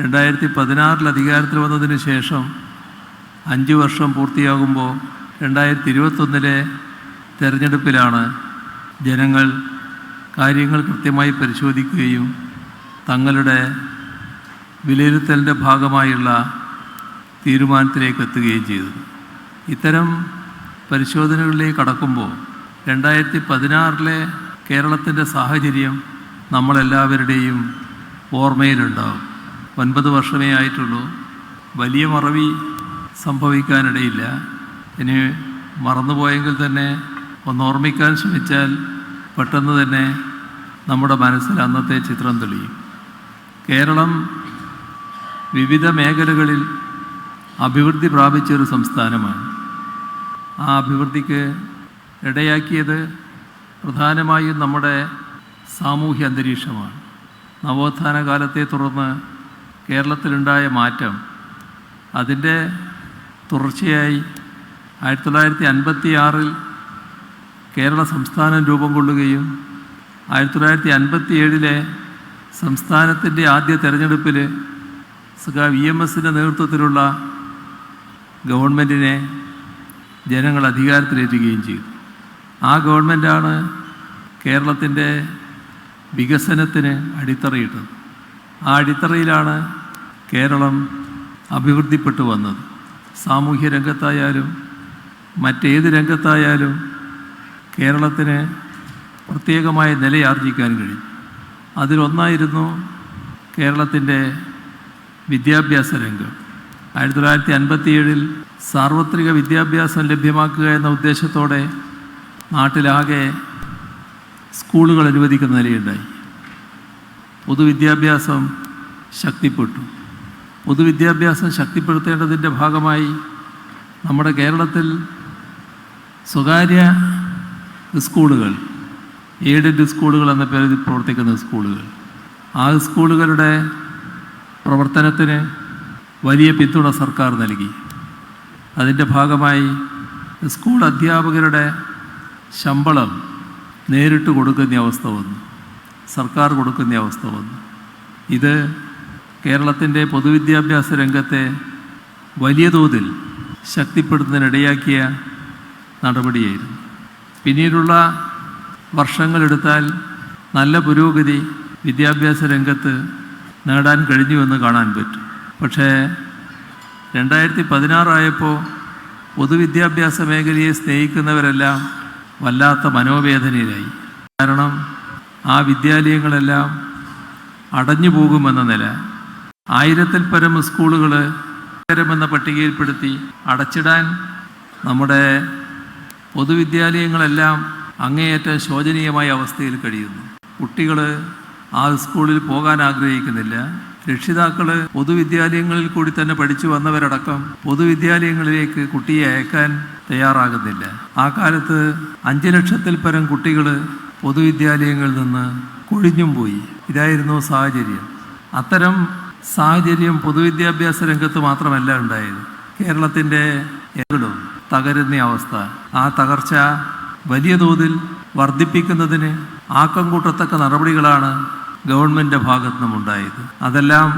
രണ്ടായിരത്തി പതിനാറിൽ അധികാരത്തിൽ വന്നതിന് ശേഷം അഞ്ച് വർഷം പൂർത്തിയാകുമ്പോൾ രണ്ടായിരത്തി ഇരുപത്തൊന്നിലെ തെരഞ്ഞെടുപ്പിലാണ് ജനങ്ങൾ കാര്യങ്ങൾ കൃത്യമായി പരിശോധിക്കുകയും തങ്ങളുടെ വിലയിരുത്തലിന്റെ ഭാഗമായുള്ള തീരുമാനത്തിലേക്ക് എത്തുകയും ചെയ്തു ഇത്തരം പരിശോധനകളിലേക്ക് കടക്കുമ്പോൾ രണ്ടായിരത്തി പതിനാറിലെ കേരളത്തിന്റെ സാഹചര്യം നമ്മളെല്ലാവരുടെയും ഓർമ്മയിലുണ്ടാവും. ഒൻപത് വർഷമേ ആയിട്ടുള്ളൂ. വലിയ മറവി സംഭവിക്കാനിടയില്ല. ഇനി മറന്നുപോയെങ്കിൽ തന്നെ ഒന്ന് ഓർമ്മിക്കാൻ ശ്രമിച്ചാൽ പെട്ടെന്ന് തന്നെ നമ്മുടെ മനസ്സിൽ അന്നത്തെ ചിത്രം തെളിയും. കേരളം വിവിധ മേഖലകളിൽ അഭിവൃദ്ധി പ്രാപിച്ചൊരു സംസ്ഥാനമാണ്. ആ അഭിവൃദ്ധിക്ക് ഇടയാക്കിയത് പ്രധാനമായും നമ്മുടെ സാമൂഹ്യ അന്തരീക്ഷമാണ്. നവോത്ഥാന കാലത്തെ തുടർന്ന് കേരളത്തിലുണ്ടായ മാറ്റം അതിന്റെ തുടർച്ചയായി ആയിരത്തി തൊള്ളായിരത്തി അൻപത്തി ആറിൽ കേരള സംസ്ഥാനം രൂപം കൊള്ളുകയും ആയിരത്തി തൊള്ളായിരത്തി അൻപത്തി ഏഴിലെ സംസ്ഥാനത്തിന്റെ ആദ്യ തെരഞ്ഞെടുപ്പിൽ സുഖ വി എം എസിന്റെ നേതൃത്വത്തിലുള്ള ഗവൺമെന്റിനെ ജനങ്ങൾ അധികാരത്തിലേറ്റുകയും ചെയ്തു. ആ ഗവൺമെന്റാണ് കേരളത്തിന്റെ വികസനത്തിന് അടിത്തറയിട്ടത്. ആ അടിത്തറയിലാണ് കേരളം അഭിവൃദ്ധിപ്പെട്ടു വന്നത്. സാമൂഹ്യ രംഗത്തായാലും മറ്റേത് രംഗത്തായാലും കേരളത്തിന് പ്രത്യേകമായ നിലയാർജിക്കാൻ കഴിയും അതിലൊന്നായിരുന്നു കേരളത്തിന്റെ വിദ്യാഭ്യാസ രംഗം. ആയിരത്തി തൊള്ളായിരത്തി അൻപത്തിയേഴിൽ സാർവത്രിക വിദ്യാഭ്യാസം ലഭ്യമാക്കുക എന്ന ഉദ്ദേശത്തോടെ നാട്ടിലാകെ സ്കൂളുകൾ അനുവദിക്കുന്ന നിലയുണ്ടായി. പൊതുവിദ്യാഭ്യാസം ശക്തിപ്പെട്ടു. പൊതുവിദ്യാഭ്യാസം ശക്തിപ്പെടുത്തേണ്ടതിന്റെ ഭാഗമായി നമ്മുടെ കേരളത്തിൽ സ്വകാര്യ സ്കൂളുകൾ എയ്ഡഡ് സ്കൂളുകൾ എന്ന പേരിൽ പ്രവർത്തിക്കുന്ന സ്കൂളുകൾ ആ സ്കൂളുകളുടെ പ്രവർത്തനത്തിന് വലിയ പിന്തുണ സർക്കാർ നൽകി. അതിന്റെ ഭാഗമായി സ്കൂൾ അധ്യാപകരുടെ ശമ്പളം നേരിട്ട് കൊടുക്കുന്ന അവസ്ഥ വന്നു. സർക്കാർ കൊടുക്കുന്ന അവസ്ഥ വന്നു. ഇത് കേരളത്തിന്റെ പൊതുവിദ്യാഭ്യാസ രംഗത്തെ വലിയ തോതിൽ ശക്തിപ്പെടുത്തുന്നതിനിടയാക്കിയ നടപടിയായിരുന്നു. പിന്നീടുള്ള വർഷങ്ങളെടുത്താൽ നല്ല പുരോഗതി വിദ്യാഭ്യാസ രംഗത്ത് നേടാൻ കഴിഞ്ഞുവെന്ന് കാണാൻ പറ്റും. പക്ഷേ രണ്ടായിരത്തി പതിനാറായപ്പോൾ പൊതുവിദ്യാഭ്യാസ മേഖലയെ സ്നേഹിക്കുന്നവരെല്ലാം വല്ലാത്ത മനോവേദനയിലായി. കാരണം ആ വിദ്യാലയങ്ങളെല്ലാം അടഞ്ഞു പോകുമെന്ന നില ആയിരത്തിൽ പരം സ്കൂളുകൾ എന്ന പട്ടികയിൽപ്പെടുത്തി അടച്ചിടാൻ നമ്മുടെ പൊതുവിദ്യാലയങ്ങളെല്ലാം അങ്ങേയറ്റം ശോചനീയമായ അവസ്ഥയിൽ കഴിയുന്നു. കുട്ടികൾ ആ സ്കൂളിൽ പോകാൻ ആഗ്രഹിക്കുന്നില്ല. രക്ഷിതാക്കൾ പൊതുവിദ്യാലയങ്ങളിൽ കൂടി തന്നെ പഠിച്ചു വന്നവരടക്കം പൊതുവിദ്യാലയങ്ങളിലേക്ക് കുട്ടിയെ അയക്കാൻ തയ്യാറാകുന്നില്ല. ആ കാലത്ത് അഞ്ച് ലക്ഷത്തിൽ പരം കുട്ടികൾ പൊതുവിദ്യാലയങ്ങളിൽ നിന്ന് കൊഴിഞ്ഞും പോയി. ഇതായിരുന്നു സാഹചര്യം. അത്തരം സാഹചര്യം പൊതുവിദ്യാഭ്യാസ രംഗത്ത് മാത്രമല്ല ഉണ്ടായത്. കേരളത്തിന്റെ എങ്കിലും തകരുന്ന അവസ്ഥ. ആ തകർച്ച വലിയ തോതിൽ വർദ്ധിപ്പിക്കുന്നതിന് ആക്കം കൂട്ടത്തക്ക നടപടികളാണ് ഗവൺമെന്റ് ഭാഗത്തു നിന്നുമുണ്ടായത് അതെല്ലാം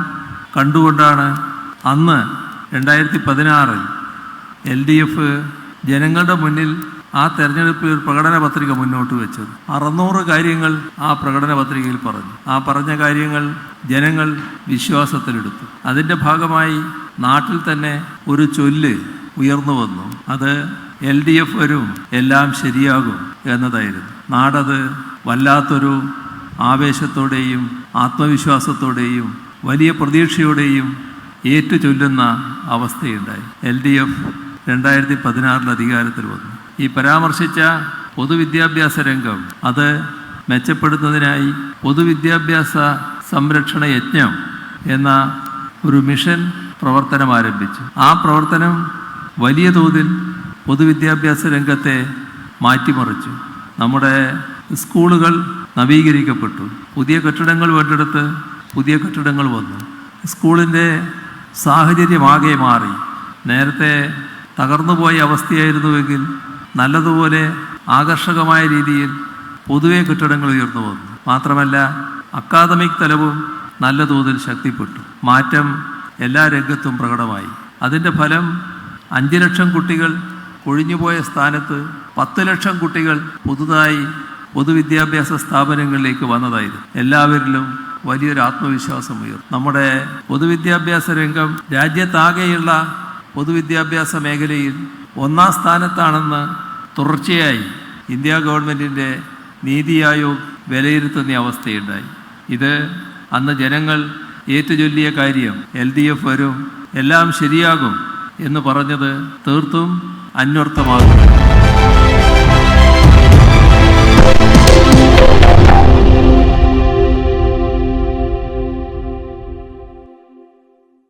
കണ്ടുകൊണ്ടാണ് അന്ന് രണ്ടായിരത്തി പതിനാറിൽ എൽ ഡി എഫ് ജനങ്ങളുടെ മുന്നിൽ ആ തെരഞ്ഞെടുപ്പിൽ ഒരു പ്രകടന പത്രിക മുന്നോട്ട് വെച്ചത്. അറുന്നൂറ് കാര്യങ്ങൾ ആ പ്രകടന പത്രികയിൽ പറഞ്ഞു. ആ പറഞ്ഞ കാര്യങ്ങൾ ജനങ്ങൾ വിശ്വാസത്തിലെടുത്തു. അതിന്റെ ഭാഗമായി നാട്ടിൽ തന്നെ ഒരു ചൊല്ല് ഉയർന്നു വന്നു. അത് എൽ ഡി എഫ് വരും എല്ലാം ശരിയാകും എന്നതായിരുന്നു. നാടത് വല്ലാത്തൊരു ആവേശത്തോടെയും ആത്മവിശ്വാസത്തോടെയും വലിയ പ്രതീക്ഷയോടെയും ഏറ്റു ചൊല്ലുന്ന അവസ്ഥയുണ്ടായി. എൽ ഡി എഫ് രണ്ടായിരത്തി പതിനാറിൽ അധികാരത്തിൽ വന്നു. ഈ പരാമർശിച്ച പൊതുവിദ്യാഭ്യാസ രംഗം അത് മെച്ചപ്പെടുത്തുന്നതിനായി പൊതുവിദ്യാഭ്യാസ സംരക്ഷണ യജ്ഞം എന്ന ഒരു മിഷൻ പ്രവർത്തനം ആരംഭിച്ചു. ആ പ്രവർത്തനം വലിയ തോതിൽ പൊതുവിദ്യാഭ്യാസ രംഗത്തെ മാറ്റിമറിച്ചു. നമ്മുടെ സ്കൂളുകൾ നവീകരിക്കപ്പെട്ടു. പുതിയ കെട്ടിടങ്ങൾ വേണ്ടെടുത്ത് പുതിയ കെട്ടിടങ്ങൾ വന്നു. സ്കൂളിന്റെ സാഹചര്യമാകെ മാറി. നേരത്തെ തകർന്നുപോയ അവസ്ഥയായിരുന്നുവെങ്കിൽ നല്ലതുപോലെ ആകർഷകമായ രീതിയിൽ പൊതുവെ കെട്ടിടങ്ങൾ ഉയർന്നു വന്നു. മാത്രമല്ല അക്കാദമിക് തലവും നല്ല തോതിൽ ശക്തിപ്പെട്ടു. മാറ്റം എല്ലാ രംഗത്തും പ്രകടമായി. അതിന്റെ ഫലം അഞ്ച് ലക്ഷം കുട്ടികൾ കൊഴിഞ്ഞുപോയ സ്ഥാനത്ത് പത്ത് ലക്ഷം കുട്ടികൾ പുതുതായി പൊതുവിദ്യാഭ്യാസ സ്ഥാപനങ്ങളിലേക്ക് വന്നതായിരുന്നു. എല്ലാവരിലും വലിയൊരു ആത്മവിശ്വാസം ഉയർന്നു. നമ്മുടെ പൊതുവിദ്യാഭ്യാസ രംഗം രാജ്യത്താകെയുള്ള പൊതുവിദ്യാഭ്യാസ മേഖലയിൽ ഒന്നാം സ്ഥാനത്താണെന്ന് തുടർച്ചയായി ഇന്ത്യ ഗവൺമെന്റിന്റെ നീതി ആയോഗ് വിലയിരുത്തുന്ന അവസ്ഥയുണ്ടായി. ഇത് അന്ന് ജനങ്ങൾ ഏറ്റുചൊല്ലിയ കാര്യം എൽ ഡി എഫ് വരും എല്ലാം ശരിയാകും എന്ന് പറഞ്ഞത് തീർത്തും അന്വർത്ഥമാകും